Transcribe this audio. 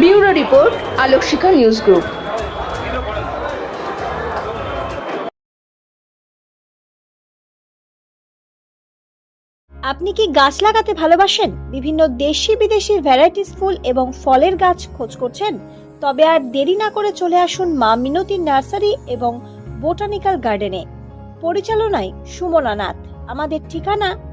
Bureau report, Alokshikha news group. আপনি কি গাছ লাগাতে ভালোবাসেন? বিভিন্ন দেশি বিদেশি ভ্যারাইটিস ফুল এবং ফলের গাছ খোঁজ করছেন? তবে আর দেরি না করে চলে আসুন মা মিনতি নার্সারি এবং বোটানিক্যাল গার্ডেনে। পরিচালনায় সুমনা নাথ। আমাদের ঠিকানা